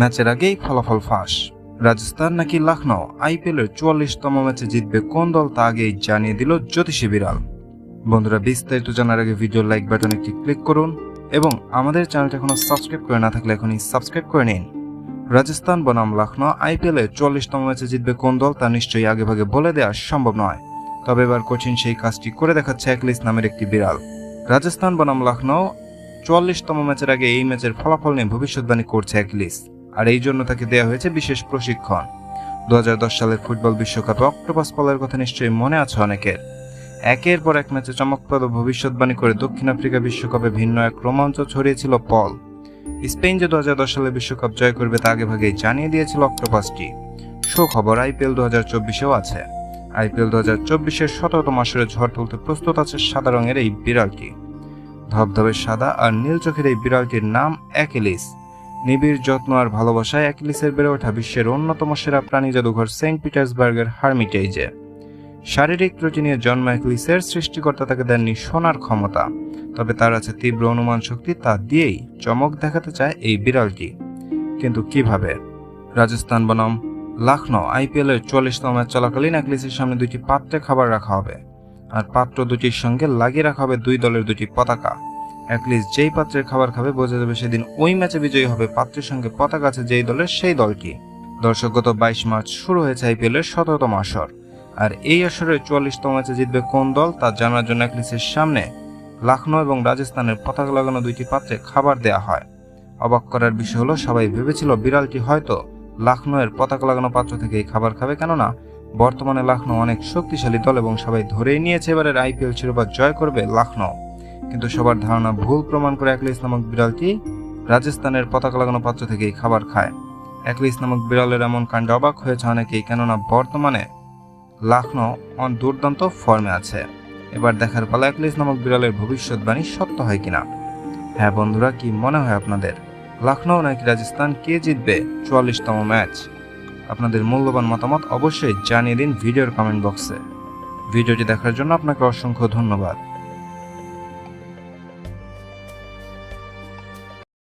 ম্যাচের আগেই ফলাফল ফাঁস। রাজস্থান নাকি লখনৌ আইপিএলের চুয়াল্লিশতম ম্যাচে জিতবে কোন দল তা আগেই জানিয়ে দিল জ্যোতিষী বিড়াল। বন্ধুরা, বিস্তারিত জানার আগে ভিডিও লাইক বাটনে একটি ক্লিক করুন এবং আমাদের চ্যানেলটা এখনও সাবস্ক্রাইব করে না থাকলে এখনই সাবস্ক্রাইব করে নিন। রাজস্থান বনাম লখনৌ আইপিএলে চুয়াল্লিশতম ম্যাচে জিতবে কোন দল তা নিশ্চয়ই আগেভাগে বলে দেওয়া সম্ভব নয়। তবে এবার কঠিন সেই কাজটি করে দেখাচ্ছে একলিস নামের একটি বিড়াল। রাজস্থান বনাম লখনৌ চুয়াল্লিশতম ম্যাচের আগে এই ম্যাচের ফলাফল নিয়ে ভবিষ্যৎবাণী করছে একলিস আর এই জন্য তাকে দেওয়া হয়েছে বিশেষ প্রশিক্ষণ। দু হাজার দশ সালের ফুটবল বিশ্বকাপে অক্টোপাস পলের কথা নিশ্চয়ই মনে আছে অনেকের। একের পর এক ম্যাচে চমকপ্রদ ভবিষ্যৎবাণী করে দক্ষিণ আফ্রিকা বিশ্বকাপে ভিন্ন এক রোমাঞ্চ ছড়িয়েছিল পল। স্পেন যে দু হাজার দশ সালে বিশ্বকাপ জয় করবে তা আগে ভাগেই জানিয়ে দিয়েছিল অক্টোপাসটি। সুখবর, আইপিএল দু হাজার চব্বিশেও আছে। আইপিএল দু হাজার চব্বিশের সতেরোতম আসরে ঝড় তুলতে প্রস্তুত আছে সাদা রঙের এই বিড়ালটি। ধবধবে সাদা আর নীল চোখের এই বিড়ালটির নাম অ্যাকিলিস। নিবিড় যত্ন আর ভালোবাসায় অ্যাকিলিসের বেড়ে ওঠা বিশ্বের অন্যতম সেরা প্রাণী জাদুঘর সেন্ট পিটার্সবার্গের হার্মিটেজে শারীরিক ত্রুটি জন্ম অ্যাকিলিসের সৃষ্টিকর্তা তাকে দেননি শোনার ক্ষমতা, তবে তার আছে তীব্র অনুমান শক্তি তা দিয়েই চমক দেখাতে চায় এই বিড়ালটি। কিন্তু কীভাবে? রাজস্থান বনাম, লখনৌ আইপিএল এর চল্লিশতম ম্যাচ চলাকালীন অ্যাকলিসের সামনে দুটি পাত্রে খাবার রাখা হবে, আর পাত্র দুটির সঙ্গে লাগিয়ে রাখা হবে দুই দলের দুটি পতাকা। অ্যাটলিস যেই পাত্রের খাবার খাবে, বোঝা যাবে সেদিন ওই ম্যাচে বিজয়ী হবে পাত্রের সঙ্গে পতাকা আছে যেই দলের সেই দলটি। দর্শক, গত বাইশ মার্চ শুরু হয়েছে আইপিএল এর শততম আসর। আর এই আসরের চুয়াল্লিশতম ম্যাচে জিতবে কোন দল তা জানার জন্য অ্যাটলিসের সামনে লখনৌ এবং রাজস্থানের পতাকা লাগানো দুইটি পাত্রে খাবার দেয়া হয়। অবাক করার বিষয় হলো, সবাই ভেবেছিল বিড়ালটি হয়তো লখনৌয়ের পতাকা লাগানো পাত্র থেকে এই খাবার খাবে, কেননা বর্তমানে লখনৌ অনেক শক্তিশালী দল এবং সবাই ধরেই নিয়েছে এবারের আইপিএল শিরোপা জয় করবে লখনৌ। কিন্তু সবার ধারণা ভুল প্রমাণ করে একলিস নামক বিড়ালটি রাজস্থানের পতাকা লাগানো পাত্র থেকেই খাবার খায়। একলিস নামক বিড়ালের এমন কাণ্ডে অবাক হয়েছে অনেকেই কেননা বর্তমানে লখনৌ দুর্দান্ত ফর্মে আছে। এবার দেখার পালা একলিস নামক বিড়ালের ভবিষ্যৎবাণী সত্য হয় কিনা? হ্যাঁ বন্ধুরা, কি মনে হয় আপনাদের? লখনৌ নাকি রাজস্থান কে জিতবে? চুয়াল্লিশতম ম্যাচ। আপনাদের মূল্যবান মতামত অবশ্যই জানিয়ে দিন ভিডিওর কমেন্ট বক্সে। ভিডিওটি দেখার জন্য আপনাকে অসংখ্য ধন্যবাদ।